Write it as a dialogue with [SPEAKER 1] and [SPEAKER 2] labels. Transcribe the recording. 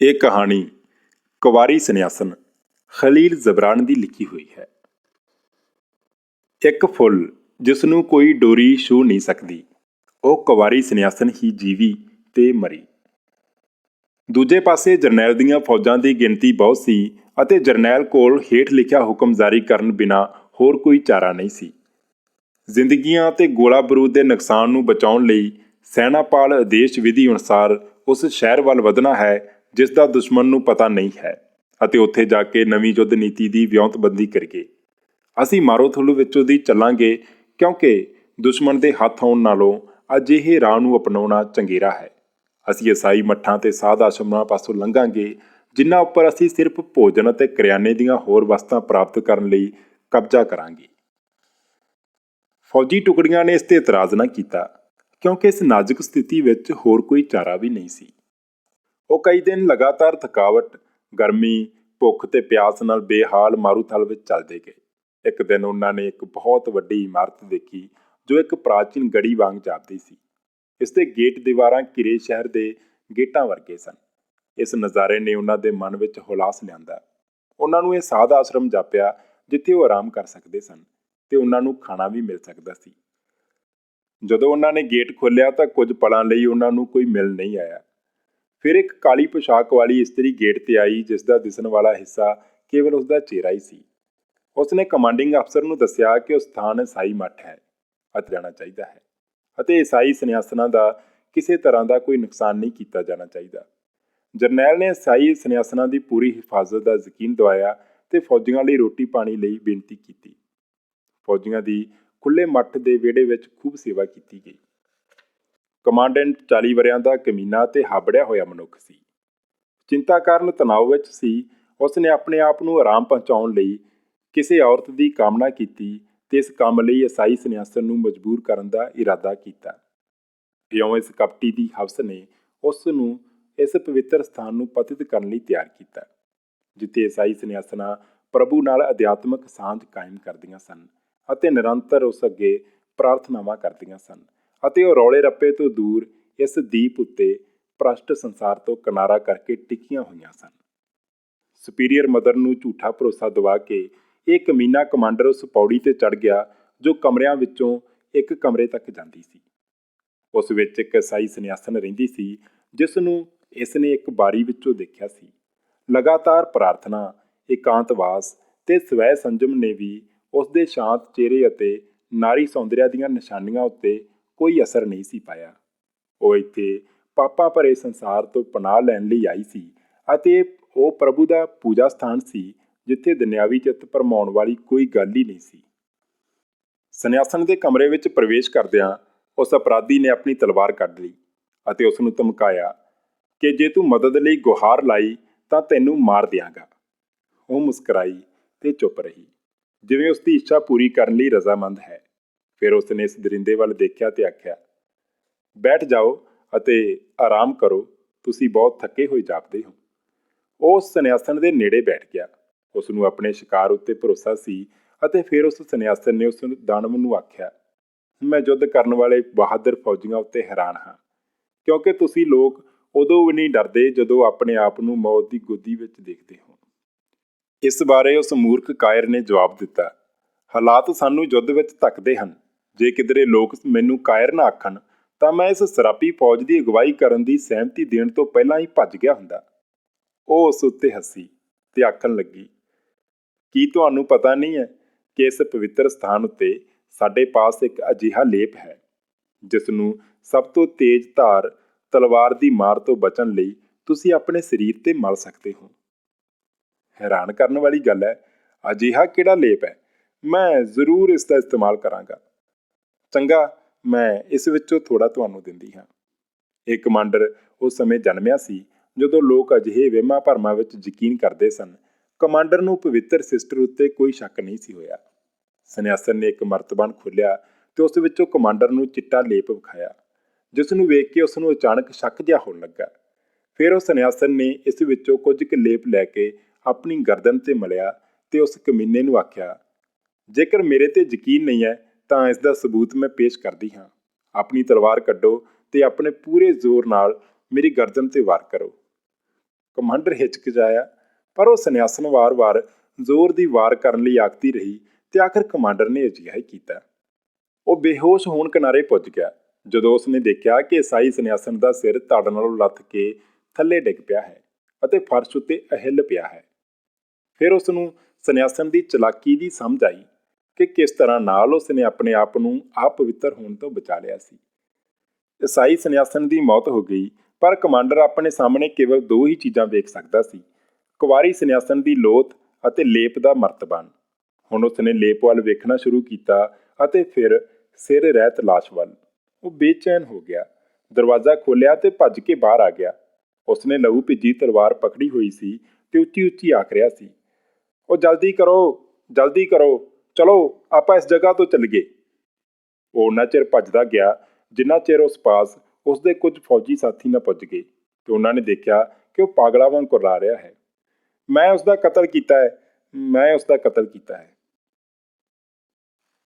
[SPEAKER 1] ਇਹ ਕਹਾਣੀ ਕੁਵਾਰੀ ਸੰਨਿਆਸਨ ਖਲੀਲ ਜ਼ਬਰਾਨ ਦੀ ਲਿਖੀ ਹੋਈ ਹੈ। ਇੱਕ ਫੁੱਲ ਜਿਸ ਨੂੰ ਕੋਈ ਡੋਰੀ ਛੂ ਨਹੀਂ ਸਕਦੀ, ਉਹ ਕੁਵਾਰੀ ਸੰਨਿਆਸਨ ਹੀ ਜੀਵੀ ਤੇ ਮਰੀ। ਦੂਜੇ ਪਾਸੇ ਜਰਨੈਲ ਦੀਆਂ ਫੌਜਾਂ ਦੀ ਗਿਣਤੀ ਬਹੁਤ ਸੀ ਅਤੇ ਜਰਨੈਲ ਕੋਲ ਹੇਠ ਲਿਖਿਆ ਹੁਕਮ ਜਾਰੀ ਕਰਨ ਬਿਨਾ ਹੋਰ ਕੋਈ ਚਾਰਾ ਨਹੀਂ ਸੀ। ਜ਼ਿੰਦਗੀਆਂ ਤੇ ਗੋਲਾ ਬਰੂਦ ਦੇ ਨੁਕਸਾਨ ਨੂੰ ਬਚਾਉਣ ਲਈ ਸੈਨਾਪਾਲ ਆਦੇਸ਼ ਵਿਧੀ ਅਨੁਸਾਰ ਉਸ ਸ਼ਹਿਰ ਵੱਲ ਵਧਣਾ ਹੈ ਜਿਸ ਦਾ ਦੁਸ਼ਮਣ ਨੂੰ ਪਤਾ ਨਹੀਂ ਹੈ ਅਤੇ ਉੱਥੇ ਜਾ ਕੇ ਨਵੀਂ ਯੁੱਧ ਨੀਤੀ ਦੀ ਵਿਉਂਤਬੰਦੀ ਕਰੀਏ। ਅਸੀਂ ਮਾਰੋਥੁਲੂ ਵਿੱਚੋਂ ਦੀ ਚੱਲਾਂਗੇ ਕਿਉਂਕਿ ਦੁਸ਼ਮਣ ਦੇ ਹੱਥ ਆਉਣ ਨਾਲੋਂ ਅਜਿਹੇ ਰਾਹ ਨੂੰ ਅਪਣਾਉਣਾ ਚੰਗੇਰਾ ਹੈ। ਅਸੀਂ ਈਸਾਈ ਮੱਠਾਂ ਤੇ ਸਾਧ ਆਸ਼ਰਮਾਂ ਪਾਸੋਂ ਲੰਘਾਂਗੇ, ਜਿਨ੍ਹਾਂ ਉੱਪਰ ਅਸੀਂ ਸਿਰਫ ਭੋਜਨ ਅਤੇ ਕਰਿਆਨੇ ਦੀਆਂ ਹੋਰ ਵਸਤਾਂ ਪ੍ਰਾਪਤ ਕਰਨ ਲਈ ਕਬਜ਼ਾ ਕਰਾਂਗੇ। ਫੌਜੀ ਟੁਕੜੀਆਂ ਨੇ ਇਸ ਤੇ ਇਤਰਾਜ਼ ਨਾ ਕੀਤਾ ਕਿਉਂਕਿ ਇਸ ਨਾਜ਼ੁਕ ਸਥਿਤੀ ਵਿੱਚ ਹੋਰ ਕੋਈ ਚਾਰਾ ਵੀ ਨਹੀਂ ਸੀ। ਉਹ ਕਈ ਦਿਨ ਲਗਾਤਾਰ ਥਕਾਵਟ, ਗਰਮੀ, ਭੁੱਖ ਤੇ ਪਿਆਸ ਨਾਲ ਬੇਹਾਲ ਮਾਰੂਥਲ ਵਿੱਚ ਚੱਲਦੇ ਗਏ। ਇੱਕ ਦਿਨ ਉਹਨਾਂ ਨੇ ਇੱਕ ਬਹੁਤ ਵੱਡੀ ਇਮਾਰਤ ਦੇਖੀ, ਜੋ ਇੱਕ ਪ੍ਰਾਚੀਨ ਗੜੀ ਵਾਂਗ ਜਾਪਦੀ ਸੀ। ਇਸ ਦੇ ਗੇਟ ਦੀਵਾਰਾਂ ਕਿਰੇ ਸ਼ਹਿਰ ਦੇ ਗੇਟਾਂ ਵਰਗੇ ਸਨ। ਇਸ ਨਜ਼ਾਰੇ ਨੇ ਉਹਨਾਂ ਦੇ ਮਨ ਵਿੱਚ ਹੁਲਾਸ ਲਿਆਂਦਾ। ਉਹਨਾਂ ਨੂੰ ਇਹ ਸਾਧ ਆਸ਼ਰਮ ਜਾਪਿਆ, ਜਿੱਥੇ ਉਹ ਆਰਾਮ ਕਰ ਸਕਦੇ ਸਨ ਤੇ ਉਹਨਾਂ ਨੂੰ ਖਾਣਾ ਵੀ ਮਿਲ ਸਕਦਾ ਸੀ। ਜਦੋਂ ਉਹਨਾਂ ਨੇ ਗੇਟ ਖੋਲ੍ਹਿਆ ਤਾਂ ਕੁਝ ਪਲਾਂ ਲਈ ਉਹਨਾਂ ਨੂੰ ਕੋਈ ਮਿਲ ਨਹੀਂ ਆਇਆ। ਫਿਰ ਇੱਕ ਕਾਲੀ ਪੋਸ਼ਾਕ ਵਾਲੀ ਇਸਤਰੀ ਗੇਟ ਤੇ ਆਈ ਜਿਸ ਦਾ ਦਿਸਣ ਵਾਲਾ ਹਿੱਸਾ ਕੇਵਲ ਉਸ ਦਾ ਚਿਹਰਾ ਹੀ ਸੀ। ਉਸਨੇ ਕਮਾਂਡਿੰਗ ਅਫਸਰ ਨੂੰ ਦੱਸਿਆ ਕਿ ਉਹ ਸਥਾਨ ਈਸਾਈ ਮੱਠ ਹੈ, ਅਤੇ ਜਾਣਾ ਚਾਹੀਦਾ ਹੈ। ਅਤੇ ਈਸਾਈ ਸੰਨਿਆਸਨਾਂ ਦਾ ਕਿਸੇ ਤਰ੍ਹਾਂ ਦਾ ਕੋਈ ਨੁਕਸਾਨ ਨਹੀਂ ਕੀਤਾ ਜਾਣਾ ਚਾਹੀਦਾ। ਜਰਨੈਲ ਨੇ ਈਸਾਈ ਸੰਨਿਆਸਨਾਂ ਦੀ ਪੂਰੀ ਹਿਫਾਜ਼ਤ ਦਾ ਯਕੀਨ ਦਿਵਾਇਆ ਤੇ ਫੌਜੀਆਂ ਲਈ ਰੋਟੀ ਪਾਣੀ ਲਈ ਬੇਨਤੀ ਕੀਤੀ। ਫੌਜੀਆਂ ਦੀ ਖੁੱਲੇ ਮੱਠ ਦੇ ਵਿਹੜੇ ਵਿੱਚ ਖੂਬ ਸੇਵਾ ਕੀਤੀ ਗਈ। ਕਮਾਂਡੈਂਟ 40 ਵਰਿਆਂ ਦਾ ਕਮੀਨਾ ਤੇ ਹਾਬੜਿਆ ਹੋਇਆ ਮਨੁੱਖ ਸੀ। ਚਿੰਤਾ ਕਾਰਨ ਤਣਾਅ ਵਿੱਚ ਸੀ। ਉਸ ਨੇ ਆਪਣੇ ਆਪ ਨੂੰ ਆਰਾਮ ਪਹੁੰਚਾਉਣ ਲਈ ਕਿਸੇ ਔਰਤ ਦੀ ਕਾਮਨਾ ਕੀਤੀ ਤੇ ਇਸ ਕੰਮ ਲਈ ਈਸਾਈ ਸੰਨਿਆਸਨ ਨੂੰ ਮਜਬੂਰ ਕਰਨ ਦਾ ਇਰਾਦਾ ਕੀਤਾ। ਇਉਂ ਇਸ ਕਪਟੀ ਦੀ ਹਵਸ ਨੇ ਉਸ ਨੂੰ ਇਸ ਪਵਿੱਤਰ ਸਥਾਨ ਨੂੰ ਪਤਿਤ ਕਰਨ ਲਈ ਤਿਆਰ ਕੀਤਾ, ਜਿੱਥੇ ਈਸਾਈ ਸੰਨਿਆਸਨਾਂ ਪ੍ਰਭੂ ਨਾਲ ਅਧਿਆਤਮਕ ਸਾਂਝ ਕਾਇਮ ਕਰਦੀਆਂ ਸਨ ਅਤੇ ਨਿਰੰਤਰ ਉਸ ਅੱਗੇ ਪ੍ਰਾਰਥਨਾਵਾਂ ਕਰਦੀਆਂ ਸਨ। ਅਤੇ ਉਹ ਰੌਲੇ ਰੱਪੇ ਤੋਂ ਦੂਰ ਇਸ ਦੀਪ ਉੱਤੇ ਭ੍ਰਸ਼ਟ ਸੰਸਾਰ ਤੋਂ ਕਿਨਾਰਾ ਕਰਕੇ ਟਿਕੀਆਂ ਹੋਈਆਂ ਸਨ। ਸੁਪੀਰੀਅਰ ਮਦਰ ਨੂੰ ਝੂਠਾ ਭਰੋਸਾ ਦਿਵਾ ਕੇ ਇਹ ਕਮੀਨਾ ਕਮਾਂਡਰ ਉਸ ਪੌੜੀ ਤੇ ਚੜ ਗਿਆ ਜੋ ਕਮਰਿਆਂ ਵਿੱਚੋਂ ਇੱਕ ਕਮਰੇ ਤੱਕ ਜਾਂਦੀ ਸੀ। ਉਸ ਵਿੱਚ ਇੱਕ ਈਸਾਈ ਸੰਨਿਆਸਨ ਰਹਿੰਦੀ ਸੀ, ਜਿਸ ਨੂੰ ਇਸ ਨੇ ਇੱਕ ਬਾਰੀ ਵਿੱਚੋਂ ਦੇਖਿਆ ਸੀ। ਲਗਾਤਾਰ ਪ੍ਰਾਰਥਨਾ, ਇਕਾਂਤਵਾਸ ਤੇ ਸਵੈ ਸੰਜਮ ਨੇ ਵੀ ਉਸ ਦੇ ਸ਼ਾਂਤ ਚਿਹਰੇ ਅਤੇ ਨਾਰੀ ਸੌਂਦਰਿਆ ਦੀਆਂ ਨਿਸ਼ਾਨੀਆਂ ਉੱਤੇ ਕੋਈ ਅਸਰ ਨਹੀਂ ਸੀ ਪਾਇਆ। ਉਹ ਇੱਥੇ ਪਾਪਾ ਭਰੇ ਸੰਸਾਰ ਤੋਂ ਪਨਾਹ ਲੈਣ ਲਈ ਆਈ ਸੀ ਅਤੇ ਉਹ ਪ੍ਰਭੂ ਦਾ ਪੂਜਾ ਸਥਾਨ ਸੀ, ਜਿੱਥੇ ਦੁਨਿਆਵੀ ਚਿੱਤ ਭਰਮਾਉਣ ਵਾਲੀ ਕੋਈ ਗੱਲ ਹੀ ਨਹੀਂ ਸੀ। ਸੰਨਿਆਸਨ ਦੇ ਕਮਰੇ ਵਿੱਚ ਪ੍ਰਵੇਸ਼ ਕਰਦਿਆਂ ਉਸ ਅਪਰਾਧੀ ਨੇ ਆਪਣੀ ਤਲਵਾਰ ਕੱਢ ਲਈ ਅਤੇ ਉਸ ਨੂੰ ਧਮਕਾਇਆ ਕਿ ਜੇ ਤੂੰ ਮਦਦ ਲਈ ਗੁਹਾਰ ਲਾਈ ਤਾਂ ਤੈਨੂੰ ਮਾਰ ਦਿਆਂਗਾ। ਉਹ ਮੁਸਕਰਾਈ ਤੇ ਚੁੱਪ ਰਹੀ, ਜਿਵੇਂ ਉਸ ਦੀ ਇੱਛਾ ਪੂਰੀ ਕਰਨ ਲਈ ਰਜ਼ਾਮੰਦ ਹੈ। ਫਿਰ ਉਸਨੇ ਇਸ ਦਰਿੰਦੇ ਵੱਲ ਦੇਖਿਆ ਤੇ ਆਖਿਆ, ਬੈਠ ਜਾਓ ਅਤੇ ਆਰਾਮ ਕਰੋ, ਤੁਸੀਂ ਬਹੁਤ ਥੱਕੇ ਹੋਏ ਜਾਪਦੇ ਹੋ। ਉਹ ਉਸ ਸੰਨਿਆਸਨ ਦੇ ਨੇੜੇ ਬੈਠ ਗਿਆ। ਉਸ ਨੂੰ ਆਪਣੇ ਸ਼ਿਕਾਰ ਉੱਤੇ ਭਰੋਸਾ ਸੀ ਅਤੇ ਫਿਰ ਉਸ ਸੰਨਿਆਸਨ ਨੇ ਉਸ ਦਾਨਵ ਨੂੰ ਆਖਿਆ, ਮੈਂ ਯੁੱਧ ਕਰਨ ਵਾਲੇ ਬਹਾਦਰ ਫੌਜੀਆਂ ਉੱਤੇ ਹੈਰਾਨ ਹਾਂ, ਕਿਉਂਕਿ ਤੁਸੀਂ ਲੋਕ ਉਦੋਂ ਵੀ ਨਹੀਂ ਡਰਦੇ ਜਦੋਂ ਆਪਣੇ ਆਪ ਨੂੰ ਮੌਤ ਦੀ ਗੋਦੀ ਵਿੱਚ ਦੇਖਦੇ ਹੋ। ਇਸ ਬਾਰੇ ਉਸ ਮੂਰਖ ਕਾਇਰ ਨੇ ਜਵਾਬ ਦਿੱਤਾ, ਹਾਲਾਤ ਸਾਨੂੰ ਯੁੱਧ ਵਿੱਚ ਧੱਕਦੇ ਹਨ। ਜੇ ਕਿਧਰੇ ਲੋਕ ਮੈਨੂੰ ਕਾਇਰ ਨਾ ਆਖਣ, ਤਾਂ ਮੈਂ ਇਸ ਸਰਾਪੀ ਫੌਜ ਦੀ ਅਗਵਾਈ ਕਰਨ ਦੀ ਸਹਿਮਤੀ ਦੇਣ ਤੋਂ ਪਹਿਲਾਂ ਹੀ ਭੱਜ ਗਿਆ ਹੁੰਦਾ। ਉਹ ਉਸ ਉੱਤੇ ਹੱਸੀ ਤੇ ਆਖਣ ਲੱਗੀ, ਕੀ ਤੁਹਾਨੂੰ ਪਤਾ ਨਹੀਂ ਹੈ ਕਿ ਇਸ ਪਵਿੱਤਰ ਸਥਾਨ ਉੱਤੇ ਸਾਡੇ ਪਾਸ ਇੱਕ ਅਜਿਹਾ ਲੇਪ ਹੈ, ਜਿਸ ਨੂੰ ਸਭ ਤੋਂ ਤੇਜ਼ ਧਾਰ ਤਲਵਾਰ ਦੀ ਮਾਰ ਤੋਂ ਬਚਣ ਲਈ ਤੁਸੀਂ ਆਪਣੇ ਸਰੀਰ ਤੇ ਮਲ ਸਕਦੇ ਹੋ? ਹੈਰਾਨ ਕਰਨ ਵਾਲੀ ਗੱਲ ਹੈ, ਅਜਿਹਾ ਕਿਹੜਾ ਲੇਪ ਹੈ? ਮੈਂ ਜ਼ਰੂਰ ਇਸ ਦਾ ਇਸਤੇਮਾਲ ਕਰਾਂਗਾ। ਚੰਗਾ, ਮੈਂ ਇਸ ਵਿੱਚੋਂ ਥੋੜਾ ਤੁਹਾਨੂੰ ਦਿੰਦੀ ਹਾਂ। ਇਹ ਕਮਾਂਡਰ ਉਸ ਸਮੇਂ ਜਨਮਿਆ ਸੀ, ਜਦੋਂ ਲੋਕ ਅਜਿਹੇ ਵਹਿਮਾਂ ਭਰਮਾਂ ਵਿੱਚ ਯਕੀਨ ਕਰਦੇ ਸਨ। ਕਮਾਂਡਰ ਨੂੰ ਪਵਿੱਤਰ ਸਿਸਟਰ ਉੱਤੇ ਕੋਈ ਸ਼ੱਕ ਨਹੀਂ ਸੀ ਹੋਇਆ। ਸੰਨਿਆਸਨ ਨੇ ਇੱਕ ਮਰਤਬਾਨ ਖੋਲ੍ਹਿਆ ਤੇ ਉਸ ਵਿੱਚੋਂ ਕਮਾਂਡਰ ਨੂੰ ਚਿੱਟਾ ਲੇਪ ਵਿਖਾਇਆ, ਜਿਸ ਨੂੰ ਵੇਖ ਕੇ ਉਸ ਨੂੰ ਅਚਾਨਕ ਸ਼ੱਕ ਜਿਹਾ ਹੋਣ ਲੱਗਾ। ਫਿਰ ਉਹ ਸੰਨਿਆਸਨ ਨੇ ਇਸ ਵਿੱਚੋਂ ਕੁਝ ਕੁ ਲੇਪ ਲੈ ਕੇ ਆਪਣੀ ਗਰਦਨ ਤੇ ਮਲਿਆ ਤੇ ਉਸ ਕਮੀਨੇ ਨੂੰ ਆਖਿਆ, ਜੇਕਰ ਮੇਰੇ ਤੇ ਯਕੀਨ ਨਹੀਂ ਹੈ ਤਾਂ ਇਸ ਦਾ ਸਬੂਤ ਮੈਂ ਪੇਸ਼ ਕਰਦੀ ਹਾਂ। ਆਪਣੀ ਤਲਵਾਰ ਕੱਢੋ ਤੇ ਆਪਣੇ ਪੂਰੇ ਜ਼ੋਰ ਨਾਲ ਮੇਰੀ ਗਰਦਨ ਤੇ ਵਾਰ ਕਰੋ। ਕਮਾਂਡਰ ਹਿਚਕਿਚਾਇਆ ਪਰ ਉਹ ਸੰਨਿਆਸਨ ਵਾਰ-ਵਾਰ ਜ਼ੋਰ ਦੀ ਵਾਰ ਕਰਨ ਲਈ ਆਖਦੀ ਰਹੀ ਤੇ ਆਖਰ ਕਮਾਂਡਰ ਨੇ ਅਜਿਹਾ ਹੀ ਕੀਤਾ। ਉਹ ਬੇਹੋਸ਼ ਹੋਣ ਕਿਨਾਰੇ ਪੁੱਜ ਗਿਆ, ਜਦੋਂ ਉਸਨੇ ਦੇਖਿਆ ਕਿ ਈਸਾਈ ਸੰਨਿਆਸਨ ਦਾ ਸਿਰ ਧੜ ਨਾਲੋਂ ਲੱਥ ਕੇ ਥੱਲੇ ਡਿੱਗ ਪਿਆ ਹੈ ਅਤੇ ਫਰਸ਼ ਉੱਤੇ ਅਹਿਲ ਪਿਆ ਹੈ। ਫਿਰ ਉਸ ਨੂੰ ਸੰਨਿਆਸਨ ਦੀ ਚਲਾਕੀ ਦੀ ਸਮਝ ਆਈ। ਕਿ ਕਿਸ ਤਰ੍ਹਾਂ ਨਾਲ ਉਸ ਨੇ ਆਪਣੇ ਆਪ ਨੂੰ ਆਪ ਪਵਿੱਤਰ ਹੋਣ ਤੋਂ ਬਚਾ ਲਿਆ ਸੀ। ਈਸਾਈ ਸੰਨਿਆਸਨ ਦੀ ਮੌਤ ਹੋ ਗਈ, ਪਰ ਕਮਾਂਡਰ ਆਪਣੇ ਸਾਹਮਣੇ ਕੇਵਲ ਦੋ ਹੀ ਚੀਜ਼ਾਂ ਵੇਖ ਸਕਦਾ ਸੀ। ਕੁਵਾਰੀ ਸੰਨਿਆਸਨ ਦੀ ਲੋਥ ਅਤੇ ਲੇਪ ਦਾ ਮਰਤਬਾਨ। ਹੁਣ ਉਸ ਨੇ ਲੇਪ ਵੱਲ ਵੇਖਣਾ ਸ਼ੁਰੂ ਕੀਤਾ ਅਤੇ ਫਿਰ ਸਿਰ ਰਹਿਤ ਲਾਸ਼ ਵੱਲ। ਉਹ ਬੇਚੈਨ ਹੋ ਗਿਆ। ਦਰਵਾਜ਼ਾ ਖੋਲ੍ਹਿਆ ਤੇ ਭੱਜ ਕੇ ਬਾਹਰ ਆ ਗਿਆ। ਉਸ ਨੇ ਲਹੂ ਭਿੱਜੀ ਤਲਵਾਰ ਪਕੜੀ ਹੋਈ ਸੀ ਤੇ ਉੱਚੀ ਉੱਚੀ ਆਖ ਰਿਹਾ ਸੀ, ਉਹ ਜਲਦੀ ਕਰੋ ਜਲਦੀ ਕਰੋ। ਚਲੋ, ਆਪਾਂ ਇਸ ਜਗ੍ਹਾ ਤੋਂ ਚੱਲੀਏ। ਉਹ ਉਹਨਾਂ ਚਿਰ ਭੱਜਦਾ ਗਿਆ, ਜਿੰਨਾ ਚਿਰ ਉਸ ਪਾਸ ਉਸ ਦੇ ਕੁਝ ਫੌਜੀ ਸਾਥੀ ਨਾ ਪੁੱਜ ਗਏ ਤੇ ਉਹਨਾਂ ਨੇ ਦੇਖਿਆ ਕਿ ਉਹ ਪਾਗਲਾ ਵਾਂਗ ਕੁਰਲਾ ਰਿਹਾ ਹੈ। ਮੈਂ ਉਸ ਦਾ ਕਤਲ ਕੀਤਾ ਹੈ, ਮੈਂ ਉਸ ਦਾ ਕਤਲ ਕੀਤਾ ਹੈ।